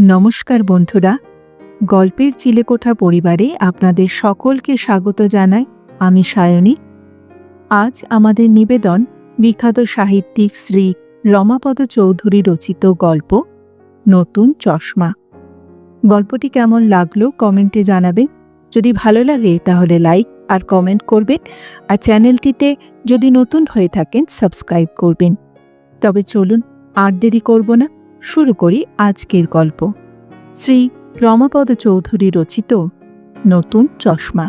নমস্কার বন্ধুরা, গল্পের চিলেকোঠা পরিবারে আপনাদের সকলকে স্বাগত জানাই আমি সায়নী। আজ আমাদের নিবেদন বিখ্যাত সাহিত্যিক শ্রী রমাপদ চৌধুরী রচিত গল্প, নতুন চশমা। গল্পটি কেমন লাগল কমেন্টে জানাবেন। যদি ভালো লাগে তাহলে লাইক আর কমেন্ট করবেন আর চ্যানেলটিতে যদি নতুন হয়ে থাকেন সাবস্ক্রাইব করবেন। তবে চলুন আর দেরি করব না। শুরু করি আজকের গল্প। শ্রী রমাপদ চৌধুরী রচিত নতুন চশমা।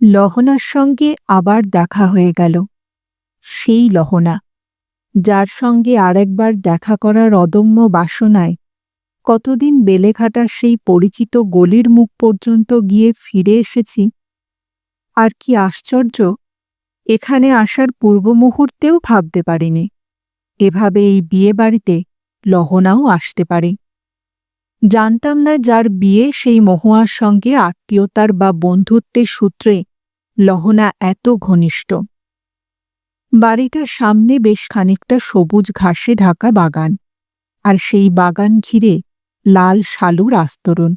লহনার সঙ্গে আবার দেখা হয়ে গেল। সেই লহনা, যার সঙ্গে আরেকবার দেখা করার অদম্য বাসনায় কতদিন বেলেঘাটার সেই পরিচিত গলির মুখ পর্যন্ত গিয়ে ফিরে এসেছি আর কি আশ্চর্য, এখানে আসার পূর্ব মুহূর্তেও ভাবতে পারিনি। এভাবে এই বিয়ে বাড়িতে লহনাও আসতে পারে। জানতাম না যার বিয়ে সেই মহুয়ার সঙ্গে আত্মীয়তার বা বন্ধুত্বের সূত্রে লহনা এত ঘনিষ্ঠ। বাড়িটার সামনে বেশ খানিকটা সবুজ ঘাসে ঢাকা বাগান, আর সেই বাগান ঘিরে লাল শালুর আস্তরণ।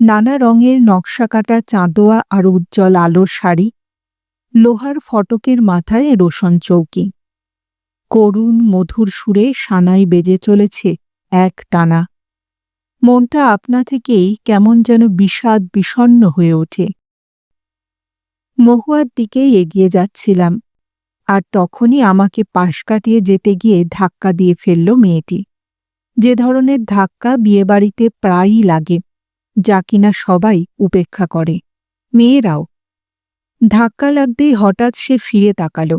নানা রঙের নকশাকাটা চাঁদোয়া আর উজ্জ্বল আলোর শাড়ি। লোহার ফটকের মাথায় রোশন চৌকি। করুণ মধুর সুরে সানাই বেজে চলেছে এক টানা। মনটা আপনা থেকেই কেমন যেন বিষাদ বিষণ্ন হয়ে ওঠে। মহুয়ার দিকেই এগিয়ে যাচ্ছিলাম, আর তখনই আমাকে পাশ কাটিয়ে যেতে গিয়ে ধাক্কা দিয়ে ফেলল মেয়েটি। যে ধরনের ধাক্কা বিয়েবাড়িতে প্রায়ই লাগে। যা কিনা সবাই উপেক্ষা করে। মেয়েরাও। ধাক্কা লাগতেই হঠাৎ সে ফিরে তাকাল।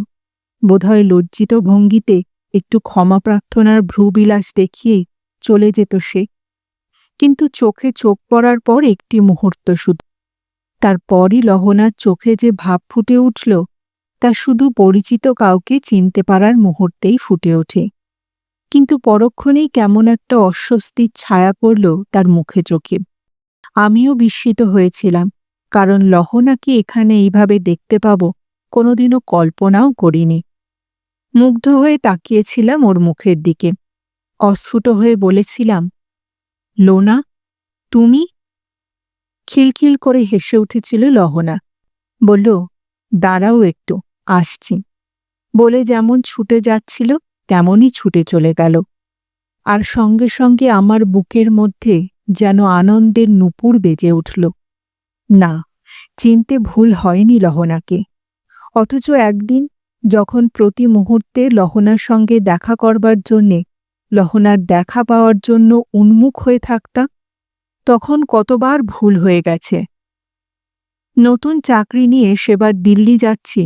বোধহয় লজ্জিত ভঙ্গিতে একটু ক্ষমা প্রার্থনার ভ্রুবিলাস দেখিয়ে চলে যেত সে। কিন্তু চোখে চোখ পড়ার পর একটি মুহূর্ত শুধু। তারপরই লহনার চোখে যে ভাব ফুটে উঠল, তা শুধু পরিচিত কাউকে চিনতে পারার মুহূর্তেই ফুটে ওঠে। কিন্তু পরক্ষণেই কেমন একটা অস্বস্তির ছায়া পড়ল তার মুখে চোখে। আমিও বিস্মিত হয়েছিলাম, কারণ লহনাকে এখানে এইভাবে দেখতে পাব, কোনোদিনও কল্পনাও করিনি। মুগ্ধ হয়ে তাকিয়েছিলাম ওর মুখের দিকে। অস্ফুট হয়ে বলেছিলাম, লোনা, তুমি? খিলখিল করে হেসে উঠেছিল লহনা। বলল, দাঁড়াও একটু, আসছি। বলে যেমন ছুটে যাচ্ছিল, তেমনই ছুটে চলে গেল। আর সঙ্গে সঙ্গে আমার বুকের মধ্যে যেন আনন্দের নুপুর বেজে উঠল। না, চিনতে ভুল হয়নি লহনাকে। অথচ একদিন যখন প্রতি মুহূর্তে লহনার সঙ্গে দেখা করবার জন্যে লহনার দেখা পাওয়ার জন্য উন্মুখ হয়ে থাকতাম, তখন কতবার ভুল হয়ে গেছে। নতুন চাকরি নিয়ে সেবার দিল্লি যাচ্ছি,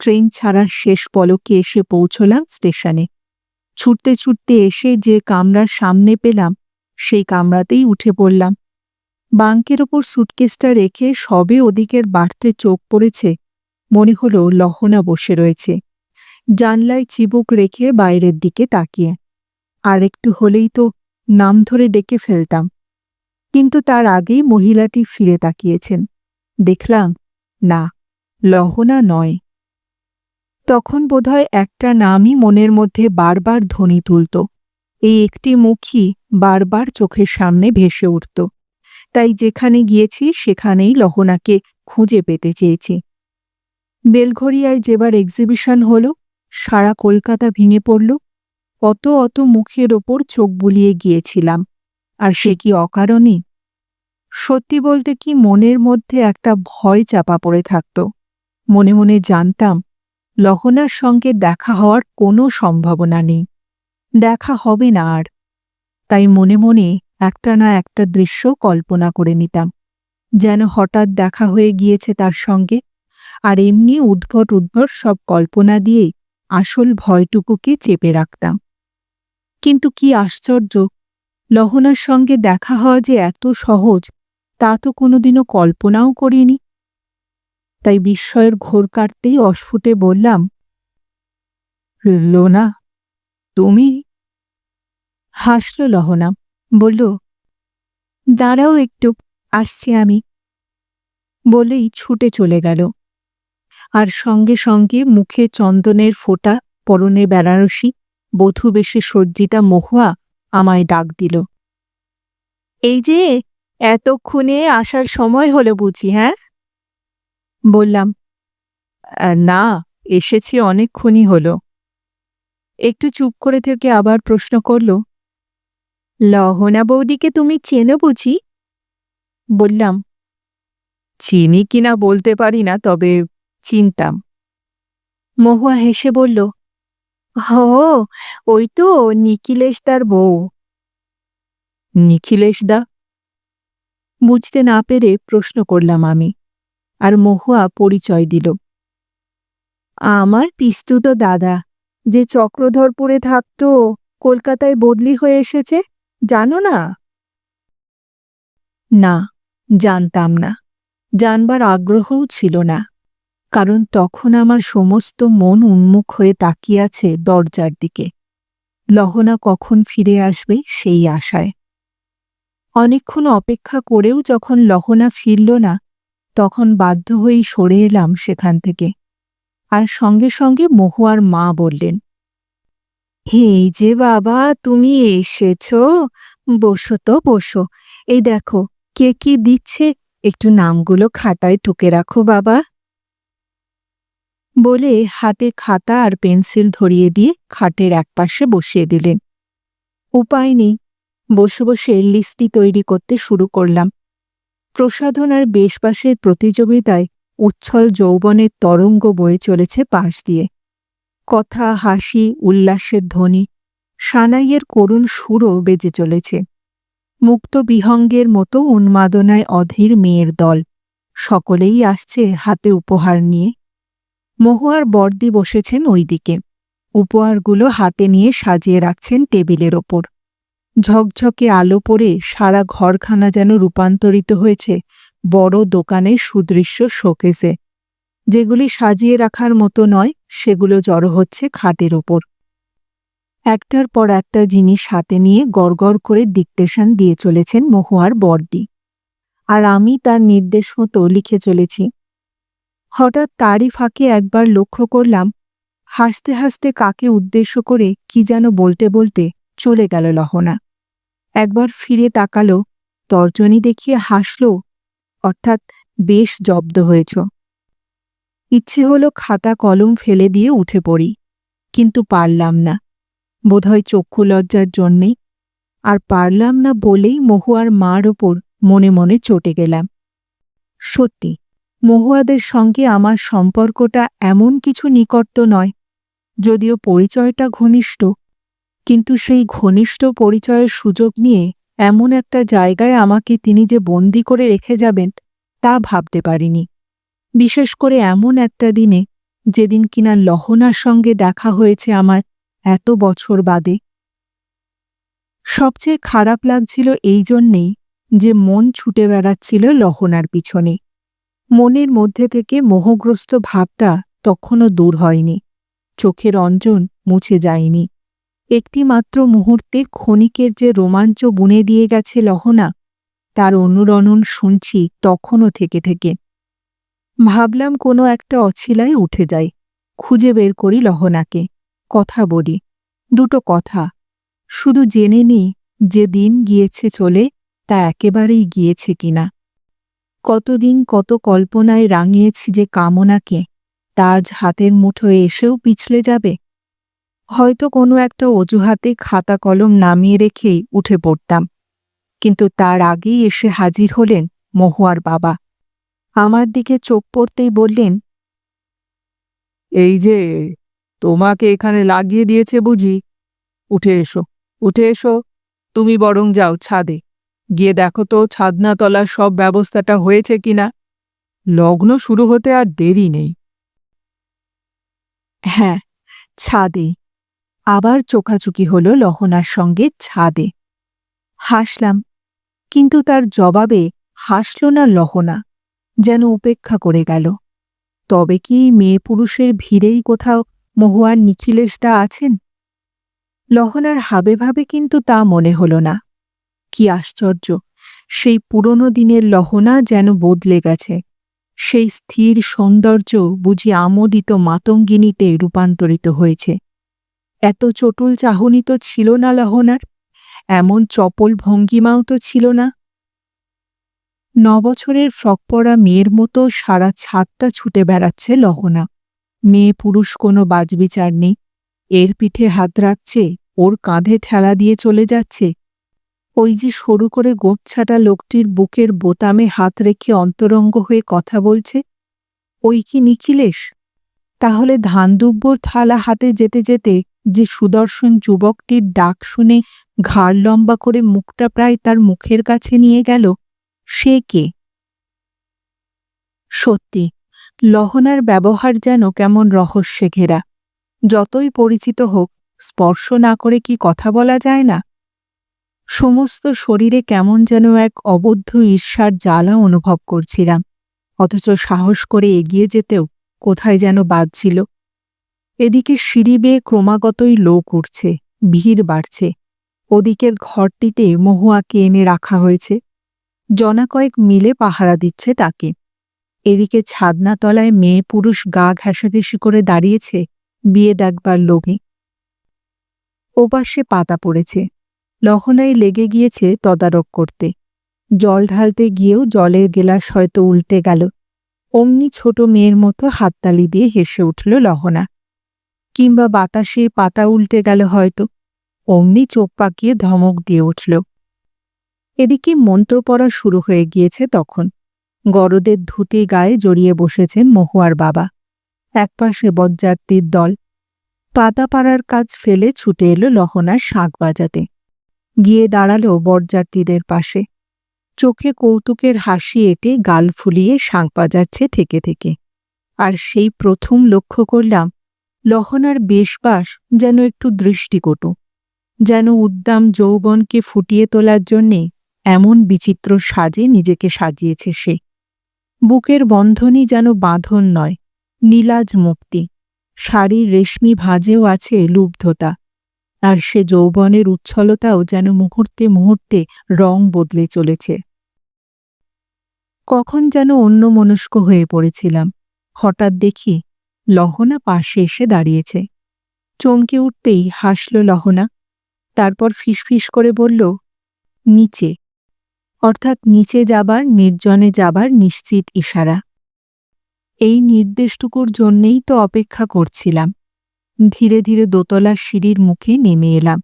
ট্রেন ছাড়ার শেষ পলকে এসে পৌঁছলাম স্টেশনে। ছুটতে ছুটতে এসে যে কামরার সামনে পেলাম সেই কামরাতেই উঠে পড়লাম। বাঙ্কের ওপর সুটকেসটা রেখে সবে ওদিকের বাড়তে চোখ পড়েছে। মনে হলো লহনা বসে রয়েছে। জানলায় চিবুক রেখে বাইরের দিকে তাকিয়ে। আর একটু হলেই তো নাম ধরে ডেকে ফেলতাম। কিন্তু তার আগেই মহিলাটি ফিরে তাকিয়েছেন। দেখলাম, না, লহনা নয়। তখন বোধহয় একটা নামই মনের মধ্যে বারবার ধ্বনি তুলত। এই একটি মুখই বারবার চোখের সামনে ভেসে উঠত। তাই যেখানে গিয়েছি, সেখানেই লহনাকে খুঁজে পেতে চেয়েছি। বেলঘরিয়ায় যেবার এক্সিবিশন হল, সারা কলকাতা ভেঙে পড়ল। অত অত মুখের ওপর চোখ বুলিয়ে গিয়েছিলাম। আর সে কি অকারণে? সত্যি বলতে কি মনের মধ্যে একটা ভয় চাপা পড়ে থাকত। মনে মনে জানতাম, লহনার সঙ্গে দেখা হওয়ার কোনো সম্ভাবনা নেই। দেখা হবে না আর। তাই মনে মনে একটা না একটা দৃশ্য কল্পনা করে নিতাম, যেন হঠাৎ দেখা হয়ে গিয়েছে তার সঙ্গে, আর এমনি উদ্ভট উদ্ভট সব কল্পনা দিয়ে আসল ভয়টুকুকে চেপে রাখতাম। কিন্তু কি আশ্চর্য, লহনার সঙ্গে দেখা হওয়া যে এত সহজ, তা তো কোনোদিনও কল্পনাও করিনি। তাই বিস্ময়ের ঘোর কাটতেই অস্ফুটে বললাম, লোনা তুমি? হাসল লহনা বলল দাঁড়াও একটু আসছি আমি। বলেই ছুটে চলে গেল। আর সঙ্গে সঙ্গে মুখে চন্দনের ফোঁটা পরনে বেনারসি বধূ বেশে সজ্জিতা মহুয়া আমায় ডাক দিল। এই যে এতক্ষণে আসার সময় হলো বুঝি হ্যাঁ? বললাম "আহ, না এসেছি অনেকক্ষণই হলো। একটু চুপ করে থেকে আবার প্রশ্ন করল, লহনা বৌদিকে তুমি চেনো বুঝি? বললাম, চিনি কিনা বলতে পারি না, তবে চিনতাম। মহুয়া হেসে বলল হো ওই তো নিখিলেশ তার বউ। নিখিলেশ দা? বুঝতে না পেরে প্রশ্ন করলাম আমি, আর মহুয়া পরিচয় দিল, আমার পিস্তুত দাদা। যে চক্রধরপুরে থাকতো, কলকাতায় বদলি হয়ে এসেছে, জানো না? না, জানতাম না। জানবার আগ্রহও ছিল না। কারণ তখন আমার সমস্ত মন উন্মুখ হয়ে তাকিয়ে আছে দরজার দিকে। লহনা কখন ফিরে আসবে সেই আশায়। অনেকক্ষণ অপেক্ষা করেও যখন লহনা ফিরল না, তখন বাধ্য হয়েই সরে এলাম সেখান থেকে। আর সঙ্গে সঙ্গে মহুয়ার মা বললেন এই যে বাবা, তুমি এসেছ? বসো তো, বসো। এই দেখো, কে কি দিচ্ছে? একটু নামগুলো খাতায় টুকে রাখো বাবা। বলে হাতে খাতা আর পেন্সিল ধরিয়ে দিয়ে খাটের একপাশে বসিয়ে দিলেন। উপায় নেই, বসে বসে লিস্টটি তৈরি করতে শুরু করলাম। প্রসাধন আর বেশবাসের প্রতিযোগিতায় উচ্ছল যৌবনের তরঙ্গ বয়ে চলেছে পাশ দিয়ে। কথা, হাসি, উল্লাসের ধ্বনি, সানাইয়ের করুণ সুরও বেজে চলেছে। মুক্ত বিহঙ্গের মতো উন্মাদনায় অধীর মেয়ের দল, সকলেই আসছে হাতে উপহার নিয়ে। মহুয়ার বর্দি বসেছেন ওইদিকে, উপহারগুলো হাতে নিয়ে সাজিয়ে রাখছেন টেবিলের ওপর। ঝকঝকে আলো পড়ে সারা ঘরখানা যেন রূপান্তরিত হয়েছে বড় দোকানের সুদৃশ্য শোকেসে। যেগুলি সাজিয়ে রাখার মতো নয়, সেগুলো জড়ো হচ্ছে খাটের ওপর। একটার পর একটা জিনিস হাতে নিয়ে গড়গড় করে ডিকটেশন দিয়ে চলেছেন মহুয়ার বর্দি আর আমি তার নির্দেশ মতো লিখে চলেছি। হঠাৎ তারই ফাঁকে একবার লক্ষ্য করলাম, হাসতে হাসতে কাকে উদ্দেশ্য করে কি যেন বলতে বলতে চলে গেল লহনা। একবার ফিরে তাকালো, তর্জনী দেখিয়ে হাসল অর্থাৎ বেশ জব্দ হয়েছ। ইচ্ছে হলো খাতা কলম ফেলে দিয়ে উঠে পড়ি, কিন্তু পারলাম না। বোধহয় চক্ষু লজ্জার জন্যেই আর পারলাম না বলেই মহুয়ার মার ওপর মনে মনে চটে গেলাম। সত্যি, মহুয়াদের সঙ্গে আমার সম্পর্কটা এমন কিছু নিকট্ট নয়, যদিও পরিচয়টা ঘনিষ্ঠ। কিন্তু সেই ঘনিষ্ঠ পরিচয়ের সুযোগ নিয়ে এমন একটা জায়গায় আমাকে তিনি যে বন্দি করে রেখে যাবেন, তা ভাবতে পারিনি। বিশেষ করে এমন একটা দিনে, যেদিন কিনা লহনার সঙ্গে দেখা হয়েছে আমার এত বছর বাদে। সবচেয়ে খারাপ লাগছিল এই জন্যেই যে মন ছুটে বেড়াচ্ছিল লহনার পিছনে। মনের মধ্যে থেকে মোহগ্রস্ত ভাবটা তখনও দূর হয়নি। চোখের অঞ্জন মুছে যায়নি। একটি মাত্র মুহূর্তে ক্ষণিকের যে রোমাঞ্চ বুনে দিয়ে গেছে লহনা, তার অনুরণন শুনছি তখনও থেকে থেকে। ভাবলাম কোনো একটা অছিলায় উঠে যাই, খুঁজে বের করি লহনাকে, কথা বলি, দুটো কথা, শুধু জেনে নিই যে দিন গিয়েছে চলে, তা একেবারেই গিয়েছে কিনা কতদিন কত কল্পনায় রাঙিয়েছি যে কামনাকে তাজ হাতের মুঠোয় এসেও পিছলে যাবে। হয়তো কোনো একটা অজুহাতে খাতা কলম নামিয়ে রেখেই উঠে পড়তাম। কিন্তু তার আগেই এসে হাজির হলেন মহুয়ার বাবা। আমার দিকে চোখ পড়তেই বললেন, এই যে, তোমাকে এখানে লাগিয়ে দিয়েছে বুঝি? উঠে এসো উঠে এসো। তুমি বরং যাও ছাদে। গিয়ে দেখো তো ছাদনাতলার সব ব্যবস্থাটা হয়েছে কিনা। লগ্ন শুরু হতে আর দেরি নেই। হ্যাঁ ছাদে। আবার চোখাচুকি হলো লহনার সঙ্গে ছাদে। হাসলাম, কিন্তু তার জবাবে হাসল না লহনা, যেন উপেক্ষা করে গেল। তবে কি মেয়ে পুরুষের ভিড়েই কোথাও মহুয়ার নিখিলেশদা আছেন? লহনার হাবে ভাবে কিন্তু তা মনে হল না। কি আশ্চর্য, সেই পুরনো দিনের লহনা যেন বদলে গেছে। সেই স্থির সৌন্দর্য বুঝি আমোদিত মাতঙ্গিনীতে রূপান্তরিত হয়েছে। এত চটুল চাহনি তো ছিল না লহনার, এমন চপল ভঙ্গিমাও তো ছিল না। নবছরের ফ্রক পরা মেয়ের মতো সারা ছাদটা ছুটে বেড়াচ্ছে লহনা। মেয়ে পুরুষ কোনো বাজবিচার নেই, এর পিঠে হাত রাখছে, ওর কাঁধে ঠেলা দিয়ে চলে যাচ্ছে। ওই যে সরু করে গোপছাটা লোকটির বুকের বোতামে হাত রেখে অন্তরঙ্গ হয়ে কথা বলছে, ওই কি নিখিলেশ? তাহলে ধানদুব্বর থালা হাতে যেতে যেতে যে সুদর্শন যুবকটির ডাক শুনে ঘাড় লম্বা করে মুখটা প্রায় তার মুখের কাছে নিয়ে গেল, সে কে? সত্যি, লহনার ব্যবহার যেন কেমন রহস্যে ঘেরা। যতই পরিচিত হোক, স্পর্শ না করে কি কথা বলা যায় না? সমস্ত শরীরে কেমন যেন এক অবদ্ধ ঈর্ষার জ্বালা অনুভব করছিলাম, অথচ সাহস করে এগিয়ে যেতেও কোথায় যেন বাজছিল এদিকে সিঁড়ি বেয়ে ক্রমাগতই লোক উঠছে, ভিড় বাড়ছে। ওদিকের ঘরটিতে মহুয়াকে এনে রাখা হয়েছে। জনা কয়েক মিলে পাহারা দিচ্ছে তাকে। এদিকে ছাদনাতলায় মেয়ে পুরুষ গা ঘেঁষাঘেঁষি করে দাঁড়িয়েছে, বিয়ে ডাকবার লোভে। ওপাশে পাতা পড়েছে। লহনায় লেগে গিয়েছে তদারক করতে। জল ঢালতে গিয়েও জলের গেলাস হয়তো উল্টে গেল। অমনি ছোট মেয়ের মতো হাততালি দিয়ে হেসে উঠল লহনা। কিংবা বাতাসে পাতা উল্টে গেল হয়তো। অমনি চোখ পাকিয়ে ধমক দিয়ে উঠল। এদিকে মন্ত্র পড়া শুরু হয়ে গিয়েছে তখন। গরদের ধুতি গায়ে জড়িয়ে বসেছেন মহুয়ার বাবা। একপাশে বজ্জাতির দল। পাতা পাড়ার কাজ ফেলে ছুটে এলো লহনার শাক বাজাতে। গিয়ে দাঁড়াল বরযাত্রীদের পাশে। চোখে কৌতুকের হাসি এঁটে গাল ফুলিয়ে শাঁখ বাজাচ্ছে থেকে থেকে। আর সেই প্রথম লক্ষ্য করলাম লহনার বেশবাস যেন একটু দৃষ্টিকটু, যেন উদ্দাম যৌবনকে ফুটিয়ে তোলার জন্যে এমন বিচিত্র সাজে নিজেকে সাজিয়েছে সে। বুকের বন্ধনই যেন বাঁধন নয়, নীলাজ মুক্তি, শাড়ির রেশমি ভাজেও আছে লুব্ধতা, আর সে যৌবনের উচ্ছলতাও যেন মুহূর্তে মুহূর্তে রং বদলে চলেছে। কখন যেন অন্য মনস্ক হয়ে পড়েছিলাম, হঠাৎ দেখি লহনা পাশে এসে দাঁড়িয়েছে। চমকে উঠতেই হাসল লহনা, তারপর ফিসফিস করে বলল, নিচে। অর্থাৎ নিচে যাবার, নির্জনে যাবার নিশ্চিত ইশারা। এই নির্দেশটুকুর জন্যেই তো অপেক্ষা করছিলাম। ধীরে ধীরে দোতলার সিঁড়ির মুখে নেমে এলাম।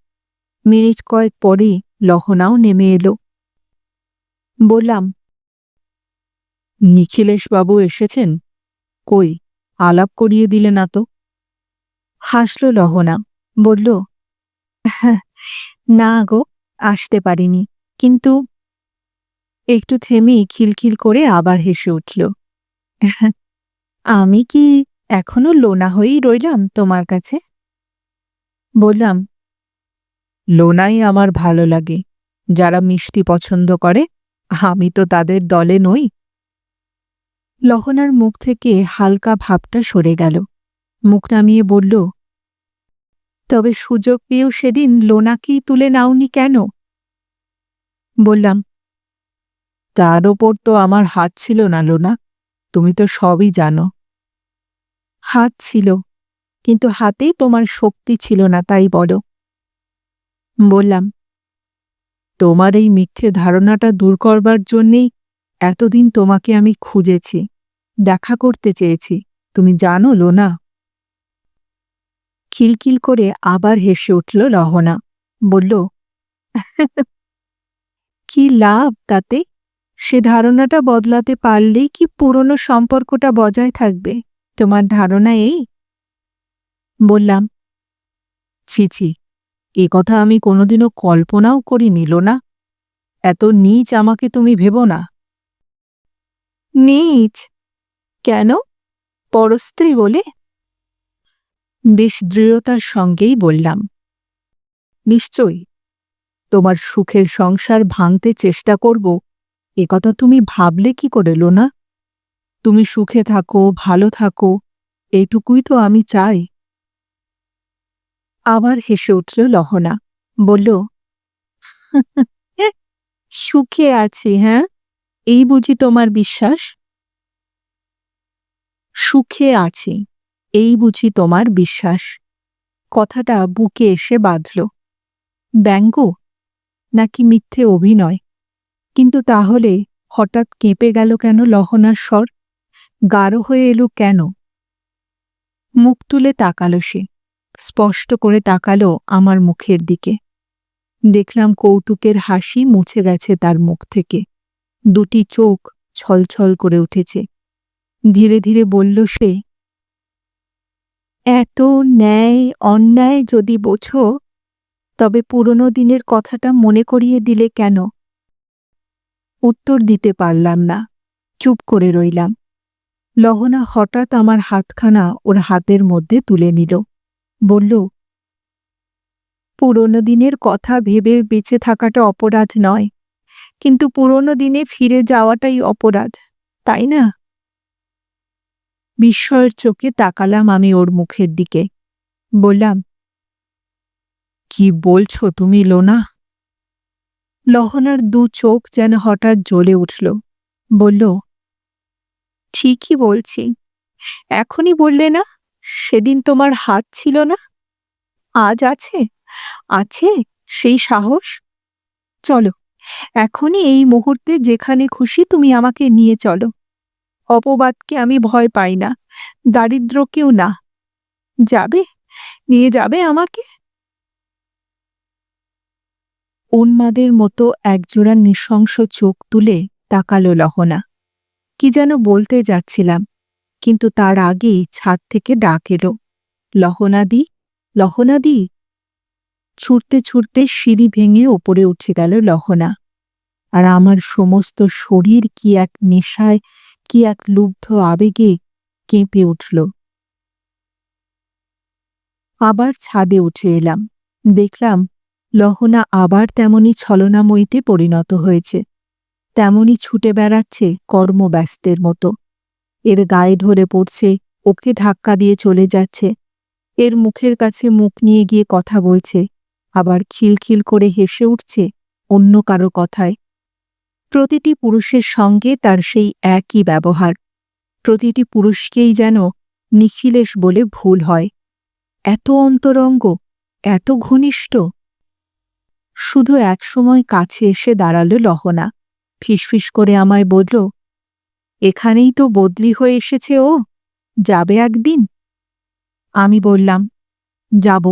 মিনিট কয়েক পরে লহনাও নেমে এলো। বললাম, নিখিলেশবাবু এসেছেন? কই? আলাপ করিয়ে দিলে না তো? হাসল লহনা বলল না গো আসতে পারিনি। কিন্তু একটু থেমেই খিলখিল করে আবার হেসে উঠল আমি কি এখনও লোনা হয়েই রইলাম তোমার কাছে? বললাম লোনাই আমার ভালো লাগে। যারা মিষ্টি পছন্দ করে আমি তো তাদের দলে নই। লহনার মুখ থেকে হালকা ভাবটা সরে গেল। মুখ নামিয়ে বলল, তবে সুযোগ পেয়েও সেদিন লোনাকেই তুলে নাওনি কেন? বললাম, তার ওপর তো আমার হাত ছিল না লোনা, তুমি তো সবই জানো। হাত ছিল, কিন্তু হাতেই তোমার শক্তি ছিল না, তাই বলো। বললাম, তোমার এই মিথ্যে ধারণাটা দূর করবার জন্যেই এতদিন তোমাকে আমি খুঁজেছি, দেখা করতে চেয়েছি, তুমি জানো লোনা? খিলখিল করে আবার হেসে উঠল রহনা, বলল, কি লাভ তাতে? সে ধারণাটা বদলাতে পারলেই কি পুরনো সম্পর্কটা বজায় থাকবে? তোমার ধারণা এই? বললাম, ছি ছি, এ কথা আমি কোনোদিনও কল্পনাও করি নিল না এত নীচ আমাকে তুমি ভেবো না। নীচ। কেন? পরস্ত্রী বলে। বেশ দৃঢ়তার সঙ্গেই বললাম। নিশ্চয়ই, তোমার সুখের সংসার ভাঙতে চেষ্টা করব। এ কথা তুমি ভাবলে কি করে, লোনা? তুমি সুখে থাকো, ভালো থাকো, এইটুকুই তো আমি চাই। আবার হেসে উঠল লহনা। বলল সুখে আছি হ্যাঁ? এই বুঝি তোমার বিশ্বাস? সুখে আছি, এই বুঝি তোমার বিশ্বাস। কথাটা বুকে এসে বাঁধল। ব্যঙ্গ? নাকি মিথ্যে অভিনয়? কিন্তু তাহলে হঠাৎ কেঁপে গেল কেন লহনার স্বর? গাঢ় হয়ে এলো কেন? মুখ তুলে তাকালো সে, স্পষ্ট করে তাকালো আমার মুখের দিকে। দেখলাম কৌতুকের হাসি মুছে গেছে তার মুখ থেকে। দুটি চোখ ছলছল করে উঠেছে। ধীরে ধীরে বলল সে, এত ন্যায় অন্যায় যদি বোঝো, তবে পুরনো দিনের কথাটা মনে করিয়ে দিলে কেন? উত্তর দিতে পারলাম না, চুপ করে রইলাম। লহনা হঠাৎ আমার হাতখানা ওর হাতের মধ্যে তুলে নিল, বলল, পুরনো দিনের কথা ভেবে বেঁচে থাকাটা অপরাধ নয় কিন্তু পুরনো দিনে ফিরে যাওয়াটাই অপরাধ, তাই না? বিস্ময়ের চোখে তাকালাম আমি ওর মুখের দিকে। বললাম, কি বলছো তুমি, লোনা? লহনার দু চোখ যেন হঠাৎ জ্বলে উঠল। বলল, ঠিকই বলছি। এখনই বললে না? সেদিন তোমার হাত ছিল না? আজ আছে? আছে সেই সাহস? চলো। এখনই এই মুহূর্তে যেখানে খুশি তুমি আমাকে নিয়ে চলো। অপবাদকে আমি ভয় পাই না দারিদ্রকেও না। যাবে? নিয়ে যাবে আমাকে? উন্মাদের মতো একজোড়া নৃশংস চোখ তুলে তাকালো লহনা। কি যেন বলতে যাচ্ছিলাম, কিন্তু তার আগেই ছাদ থেকে ডাক এলো। লহনাদি লহনাদি! ছুটতে ছুটতে সিঁড়ি ভেঙে ওপরে উঠে গেল লহনা। আর আমার সমস্ত শরীর কি এক নেশায়, কি এক লুব্ধ আবেগে কেঁপে উঠল। আবার ছাদে উঠে এলাম। দেখলাম লহনা আবার তেমনি ছলনাময়ীতে পরিণত হয়েছে। তেমনি ছুটে বেড়াচ্ছে কর্মব্যস্তের মতো। এর গায়ে ধরে পড়ছে, ওকে ধাক্কা দিয়ে চলে যাচ্ছে। এর মুখের কাছে মুখ নিয়ে গিয়ে কথা বলছে আবার খিলখিল করে হেসে উঠছে অন্য কারও কথায়। প্রতিটি পুরুষের সঙ্গে তার সেই একই ব্যবহার। প্রতিটি পুরুষকেই যেন নিখিলেশ বলে ভুল হয়। এত অন্তরঙ্গ, এত ঘনিষ্ঠ। শুধু একসময় কাছে এসে দাঁড়াল লহনা। ফিসফিস করে আমায় বলল, এখানেই তো বদলি হয়ে এসেছে ও, যাবে একদিন? আমি বললাম, যাব।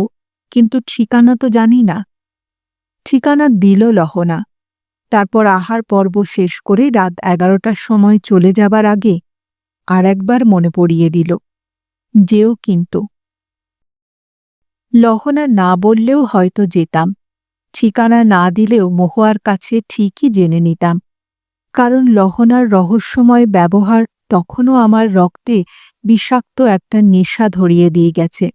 কিন্তু ঠিকানা তো জানি না। ঠিকানা দিল লহনা। তারপর আহার পর্ব শেষ করে রাত এগারোটার সময় চলে যাবার আগে আর একবার মনে পড়িয়ে দিল, যেও কিন্তু। লহনা না বললেও হয়তো যেতাম। ঠিকানা না দিলেও মহুয়ার কাছে ঠিকই জেনে নিতাম। কারণ লহনার রহস্যময় ব্যবহার তখনও আমার রক্তে বিষাক্ত একটা নেশা ধরিয়ে দিয়ে গেছে।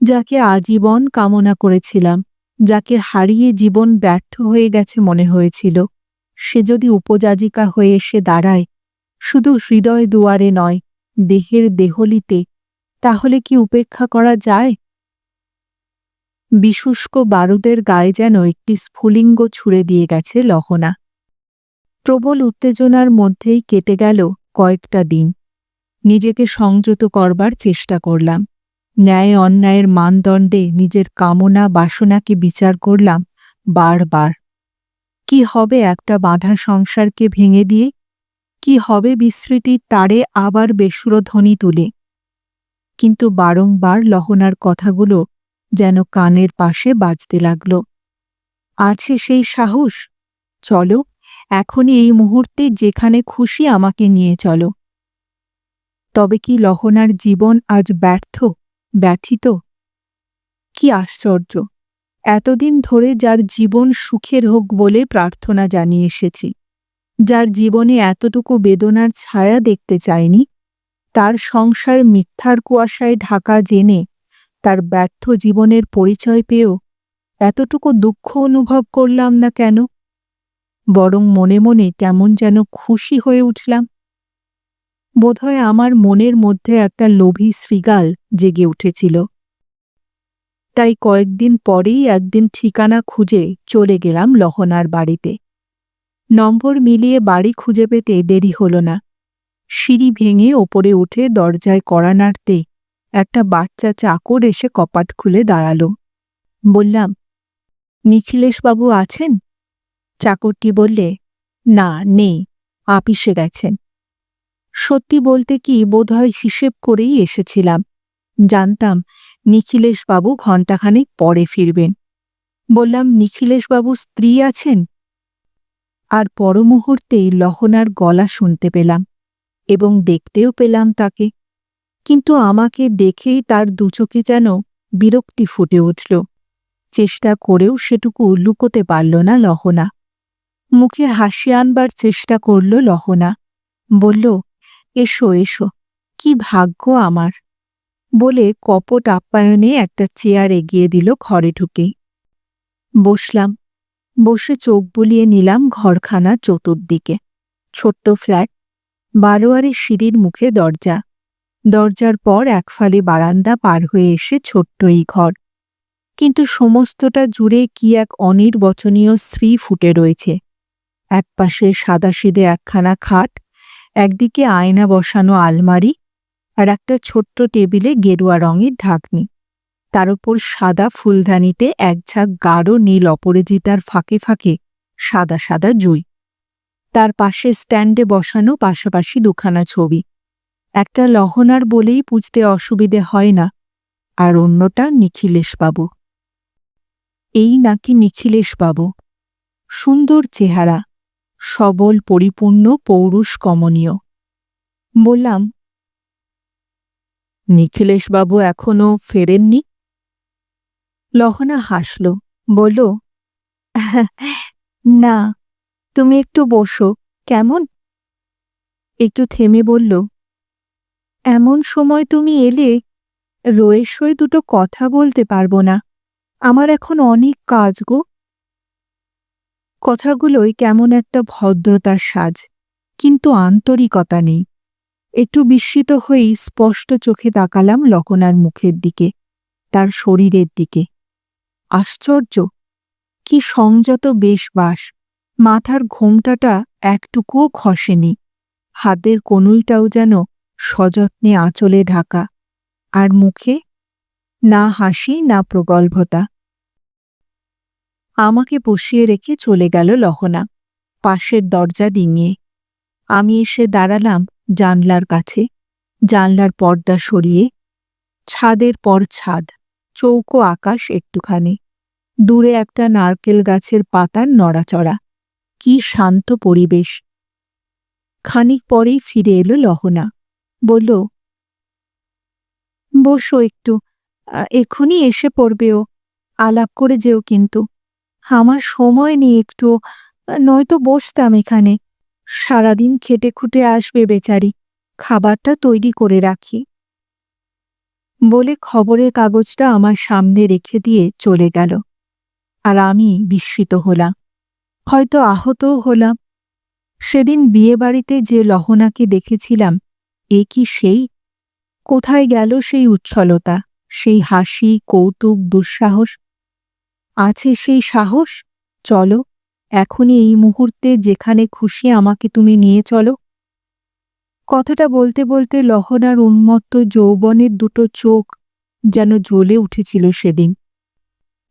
যাকে আজীবন কামনা করেছিলাম, যাকে হারিয়ে জীবন ব্যর্থ হয়ে গেছে মনে হয়েছিল। সে যদি উপযাজিকা হয়ে এসে দাঁড়ায়, শুধু হৃদয় দুয়ারে নয়, দেহের দেহলিতে, তাহলে কি উপেক্ষা করা যায়? বিশুষ্ক বারুদের গায়ে যেন একটি স্ফুলিঙ্গ ছুড়ে দিয়ে গেছে লহনা। প্রবল উত্তেজনার মধ্যেই কেটে গেল কয়েকটা দিন। নিজেকে সংযত করবার চেষ্টা করলাম। ন্যায় অন্যায়ের মানদণ্ডে নিজের কামনা বাসনাকে বিচার করলাম বারবার। কি হবে একটা বাঁধা সংসারকে ভেঙে দিয়ে? কি হবে বিস্মৃতির তারে আবার বেসুরধ্বনি তুলে? কিন্তু বারংবার লহনার কথাগুলো যেন কানের পাশে বাজতে লাগল। আছে সেই সাহস? চলো, এখনই এই মুহূর্তে যেখানে খুশি আমাকে নিয়ে চলো। তবে কি লহনার জীবন আজ ব্যর্থ? ব্যথিত? কি আশ্চর্য! এতদিন ধরে যার জীবন সুখের হোক বলে প্রার্থনা জানিয়ে এসেছি। যার জীবনে এতটুকু বেদনার ছায়া দেখতে চায়নি তার সংসার মিথ্যার কুয়াশায় ঢাকা জেনে তার ব্যর্থ জীবনের পরিচয় পেয়েও এতটুকু দুঃখ অনুভব করলাম না কেন? বরং মনে মনে কেমন যেন খুশি হয়ে উঠলাম। বোধহয় আমার মনের মধ্যে একটা লোভী শ্রীগাল জেগে উঠেছিল। তাই কয়েকদিন পরেই একদিন ঠিকানা খুঁজে চলে গেলাম লহনার বাড়িতে। নম্বর মিলিয়ে বাড়ি খুঁজে পেতে দেরি হল না। সিঁড়ি ভেঙে ওপরে উঠে দরজায় কড়া নাড়তে একটা বাচ্চা চাকর এসে কপাট খুলে দাঁড়াল। বললাম, নিখিলেশবাবু আছেন? চাকরটি বললে, না, নেই, আপিসে গেছেন। সত্যি বলতে কি বোধহয় হিসেব করেই এসেছিলাম। জানতাম, নিখিলেশবাবু ঘণ্টাখানেক পরে ফিরবেন। বললাম নিখিলেশবাবুর স্ত্রী আছেন? আর পরমুহূর্তেই লহনার গলা শুনতে পেলাম এবং দেখতেও পেলাম তাকে। কিন্তু আমাকে দেখেই তার দুচোখে যেন বিরক্তি ফুটে উঠল। চেষ্টা করেও সেটুকু লুকোতে পারল না লহনা। মুখে হাসি আনবার চেষ্টা করল লহনা। বলল এসো এসো। কি ভাগ্য আমার। বলে কপট আপ্যায়নে একটা চেয়ার এগিয়ে দিল ঘরে ঢুকেই। বসলাম। বসে চোখ বুলিয়ে নিলাম ঘরখানা চতুর্দিকে। ছোট্ট ফ্ল্যাট, বারোয়ারি সিঁড়ির মুখে দরজা। দরজার পর এক ফালি বারান্দা পার হয়ে এসে ছোট্ট এই ঘর। কিন্তু সমস্তটা জুড়ে কি এক অনির্বচনীয় শ্রী ফুটে রয়েছে। একপাশে সাদাসিদে একখানা খাট একদিকে আয়না বসানো আলমারি আর একটা ছোট্ট টেবিলে গেরুয়া রঙের ঢাকনি। তার উপর সাদা ফুলদানিতে এক ঝাঁক গাঢ় নীল অপরাজিতার ফাঁকে ফাঁকে সাদা সাদা জুই। তার পাশে স্ট্যান্ডে বসানো পাশাপাশি দুখানা ছবি। একটা লহনার বলেই বুঝতে অসুবিধে হয় না। আর অন্যটা নিখিলেশবাবু। এই নাকি নিখিলেশবাবু। সুন্দর চেহারা। সবল, পরিপূর্ণ, পৌরুষ, কমনীয়। বললাম, নিখিলেশবাবু এখনও ফেরেননি? লহনা হাসল, বলল, না, তুমি একটু বসো, কেমন? একটু থেমে বলল, এমন সময় তুমি এলে রোয়ের সই দুটো কথা বলতে পারব না। আমার এখন অনেক কাজ গো। কথাগুলোই কেমন একটা ভদ্রতার সাজ, কিন্তু আন্তরিকতা নেই। একটু বিস্মিত হয়েই স্পষ্ট চোখে তাকালাম লকনার মুখের দিকে, তার শরীরের দিকে। আশ্চর্য! কি সংযত বেশবাস! মাথার ঘোমটাটা একটুকুও খসেনি। হাতের কনুইটাও যেন সযত্নে আঁচলে ঢাকা। আর মুখে? না হাসি, না প্রগল্ভতা। আমাকে বসিয়ে রেখে চলে গেল লহনা। পাশের দরজা ডিঙিয়ে। আমি এসে দাঁড়ালাম জানলার কাছে। জানলার পর্দা সরিয়ে। ছাদের পর ছাদ, চৌকো আকাশ একটুখানি। দূরে একটা নারকেল গাছের পাতার নড়াচড়া। কি শান্ত পরিবেশ। খানিক পরেই ফিরে এলো লহনা। বলল, বসো একটু এক্ষুনি এসে পড়বে ও। আলাপ করে যেও কিন্তু। আমার সময় নেই একটু। নয়তো বসতাম এখানে। সারাদিন খেটে খুটে আসবে বেচারি। খাবারটা তৈরি করে রাখি। বলে খবরের কাগজটা আমার সামনে রেখে দিয়ে চলে গেল। আর আমি বিস্মিত হলাম। হয়তো আহতও হলাম। সেদিন বিয়েবাড়িতে যে লহনাকে দেখেছিলাম, এ কি সেই? কোথায় গেল সেই উচ্ছলতা, সেই হাসি, কৌতুক, দুঃসাহস? আছে সেই সাহস? চলো, এখনই এই মুহূর্তে যেখানে খুশি আমাকে তুমি নিয়ে চলো। কথাটা বলতে বলতে লহনার উন্মত্ত যৌবনের দুটো চোখ যেন জ্বলে উঠেছিল সেদিন।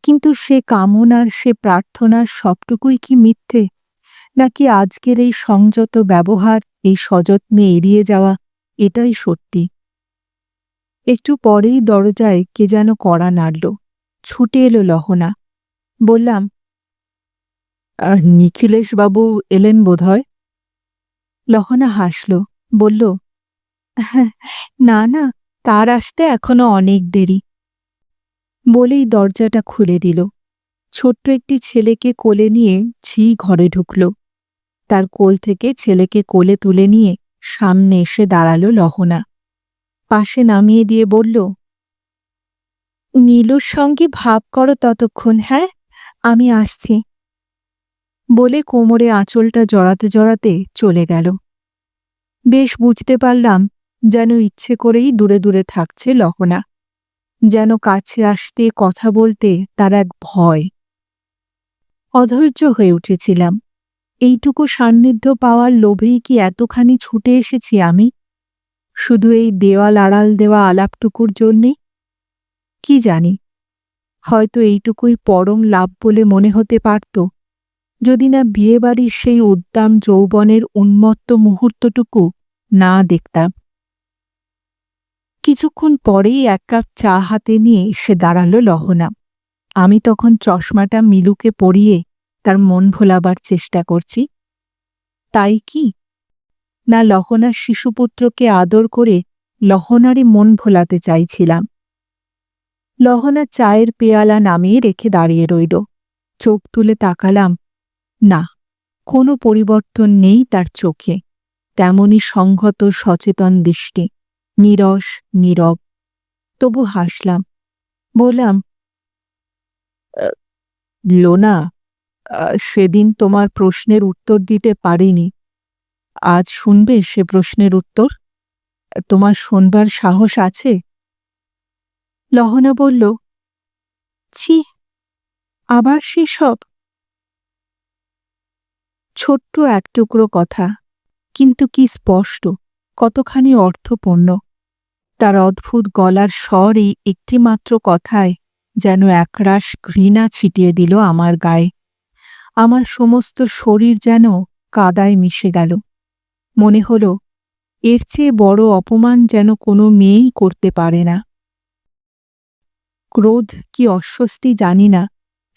কিন্তু সে কামনার সে প্রার্থনার সবটুকুই কি মিথ্যে? নাকি আজকের এই সংযত ব্যবহার, এই সযত্নে এড়িয়ে যাওয়া, এটাই সত্যি? একটু পরেই দরজায় কে যেন কড়া নাড়ল। ছুটে এলো লহনা। বললাম আর নিখিলেশবাবু এলেন বোধহয়? লহনা হাসল, বলল না না, তার আসতে এখনও অনেক দেরি। বলেই দরজাটা খুলে দিল। ছোট্ট একটি ছেলেকে কোলে নিয়ে ঝি ঘরে ঢুকল। তার কোল থেকে ছেলেকে কোলে তুলে নিয়ে সামনে এসে দাঁড়াল লহনা। পাশে নামিয়ে দিয়ে বলল, নীলুর সঙ্গে ভাব করো ততক্ষণ হ্যাঁ? আমি আসছি। বলে কোমরে আঁচলটা জড়াতে জড়াতে চলে গেল। বেশ বুঝতে পারলাম যেন ইচ্ছে করেই দূরে দূরে থাকছে লহনা। যেন কাছে আসতে, কথা বলতে তার এক ভয়। অধৈর্য হয়ে উঠেছিলাম। এইটুকু সান্নিধ্য পাওয়ার লোভেই কি এতখানি ছুটে এসেছি আমি? শুধু এই দেওয়াল আড়াল দেওয়া আলাপটুকুর জন্যে? কি জানি। হয়তো এইটুকুই পরম লাভ বলে মনে হতে পারত। যদি না বিয়েবাড়ির সেই উদ্দাম যৌবনের উন্মত্ত মুহূর্তটুকু না দেখতাম। কিছুক্ষণ পরেই এক কাপ চা হাতে নিয়ে সে দাঁড়াল লহনা। আমি তখন চশমাটা মিলুকে পরিয়ে তার মন ভোলাবার চেষ্টা করছি। তাই কি? না লহনার শিশুপুত্রকে আদর করে লহনারই মন ভোলাতে চাইছিলাম। লহনা চায়ের পেয়ালা নামিয়ে রেখে দাঁড়িয়ে রইল। চোখ তুলে তাকালাম। না, কোনো পরিবর্তন নেই তার চোখে। তেমনই সংহত, সচেতন দৃষ্টি। নীরস, নীরব। তবু হাসলাম। বললাম লোনা সেদিন তোমার প্রশ্নের উত্তর দিতে পারিনি। আজ শুনবে সে প্রশ্নের উত্তর? তোমার শোনবার সাহস আছে? লহনা বলল, ছি, আবার সেসব ছোট্ট এক টুকরো কথা, কিন্তু কি স্পষ্ট, কতখানি অর্থপূর্ণ। তার অদ্ভুত গলার স্বর এই একটিমাত্র কথায় যেন একরাশ ঘৃণা ছিটিয়ে দিল আমার গায়ে। আমার সমস্ত শরীর যেন কাদায় মিশে গেল। মনে হল, এর চেয়ে বড় অপমান যেন কোনো মেয়েই করতে পারে না। ক্রোধ কি অস্বস্তি জানি না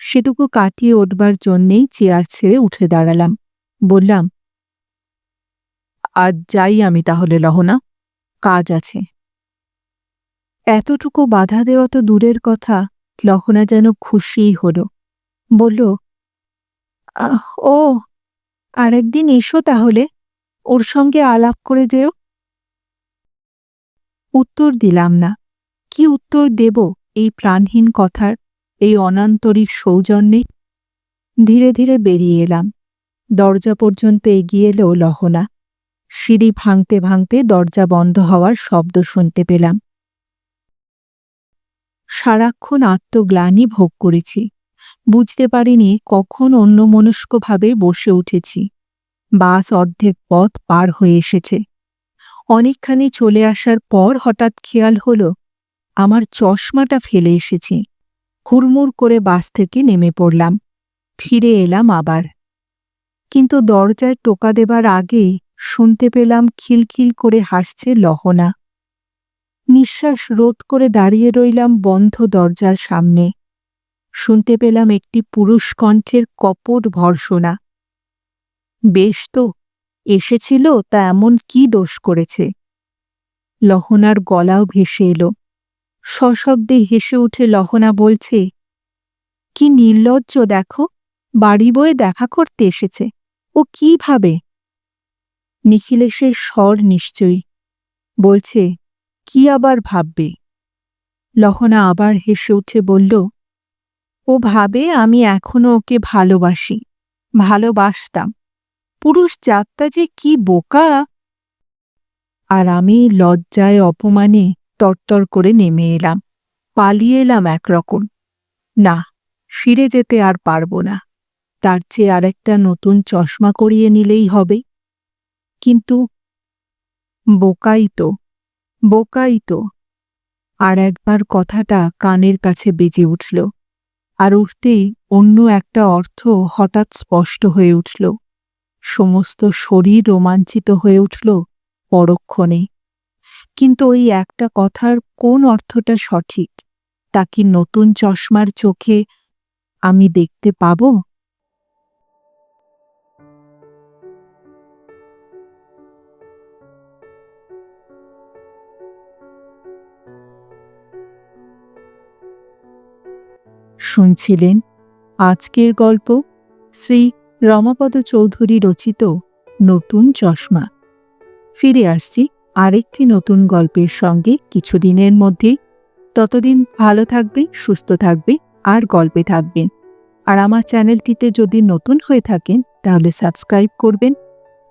সেটুকু কাটিয়ে উঠবার জন্যেই চেয়ার ছেড়ে উঠে দাঁড়ালাম। বললাম আজ যাই আমি তাহলে লহনা কাজ আছে। এতটুকু বাধা দেওয়া তো দূরের কথা লহনা যেন খুশিই হল। বলল "আহ, ও আরেকদিন এসো তাহলে ওর সঙ্গে আলাপ করে যেও। উত্তর দিলাম না। কি উত্তর দেব? এই প্রাণহীন কথার এই অনান্তরিক সৌজন্যে ধীরে ধীরে বেরিয়ে এলাম। দরজা পর্যন্ত এগিয়ে এলেও লহনা। সিঁড়ি ভাঙতে ভাঙতে দরজা বন্ধ হওয়ার শব্দ শুনতে পেলাম। সারাক্ষণ আত্মগ্লানি ভোগ করেছি। বুঝতে পারিনি কখন অন্যমনস্কভাবে বসে উঠেছি। বাস অর্ধেক পথ পার হয়ে এসেছে। অনেকখানি চলে আসার পর হঠাৎ খেয়াল হলো আমার চশমাটা ফেলে এসেছি। হুড়মুড় করে বাস থেকে নেমে পড়লাম। ফিরে এলাম আবার। কিন্তু দরজায় টোকা দেবার আগেই শুনতে পেলাম খিলখিল করে হাসছে লহনা। নিঃশ্বাস রোধ করে দাঁড়িয়ে রইলাম বন্ধ দরজার সামনে। শুনতে পেলাম একটি পুরুষ কণ্ঠের কপট ভর্সনা বেশ তো, এসেছিল তা এমন কি দোষ করেছে? লহনার গলাও ভেসে এলো। সশব্দে হেসে উঠে লহনা বলছে, কি নির্লজ্জ দেখো, বাড়ি বয়ে দেখা করতে এসেছে, ও কি ভাবে নিখিলেশের স্বর নিশ্চয়ই, বলছে, কি আবার ভাববে? লহনা আবার হেসে উঠে বলল, ও ভাবে আমি এখনও ওকে ভালোবাসি, ভালোবাসতাম, পুরুষ জাতটা যে কি বোকা? আর আমি লজ্জায়, অপমানে তরতর করে নেমে এলাম। পালিয়ে এলাম একরকম। না, ফিরে যেতে আর পারব না। তার চেয়ে আর একটা নতুন চশমা করিয়ে নিলেই হবে। কিন্তু বোকাই তো বোকাই তো। আর একবার কথাটা কানের কাছে বেজে উঠল। আর উঠতেই অন্য একটা অর্থ হঠাৎ স্পষ্ট হয়ে উঠল। সমস্ত শরীর রোমাঞ্চিত হয়ে উঠল পরক্ষণে। কিন্তু ওই একটা কথার কোন অর্থটা সঠিক? তা কি নতুন চশমার চোখে আমি দেখতে পাব? শুনছিলেন আজকের গল্প শ্রী রমাপদ চৌধুরী রচিত নতুন চশমা। ফিরে আসছি আরেকটি নতুন গল্পের সঙ্গে কিছুদিনের মধ্যেই। ততদিন ভালো থাকবে সুস্থ থাকবে আর গল্পে থাকবেন। আর আমার চ্যানেলটিতে যদি নতুন হয়ে থাকেন, তাহলে সাবস্ক্রাইব করবেন।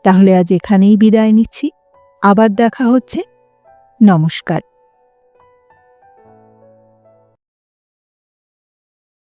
তাহলে আজ এখানেই বিদায় নিচ্ছি। আবার দেখা হচ্ছে। নমস্কার।